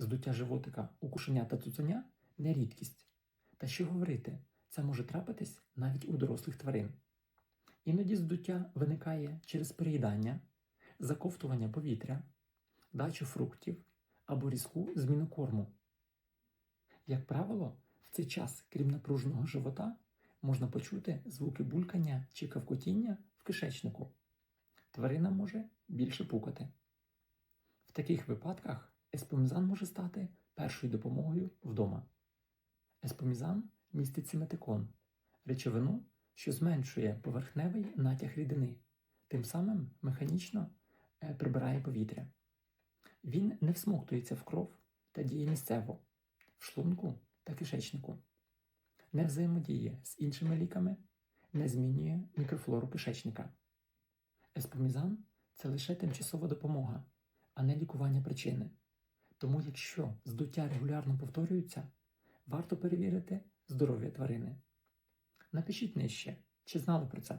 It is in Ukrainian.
Здуття животика у та цуценя не рідкість. Та що говорити, це може трапитись навіть у дорослих тварин. Іноді здуття виникає через переїдання, заковтування повітря, дачу фруктів або різку зміну корму. Як правило, в цей час, крім напруженого живота, можна почути звуки булькання чи кавкотіння в кишечнику. Тварина може більше пукати. В таких випадках еспомізан може стати першою допомогою вдома. Еспомізан містить симетикон – речовину, що зменшує поверхневий натяг рідини, тим самим механічно е, прибирає повітря. Він не всмоктується в кров та діє місцево, в шлунку та кишечнику, не взаємодіє з іншими ліками, не змінює мікрофлору кишечника. Еспомізан це лише тимчасова допомога, а не лікування причини. Тому, якщо здуття регулярно повторюється, варто перевірити здоров'я тварини. Напишіть нижче, чи знали про це.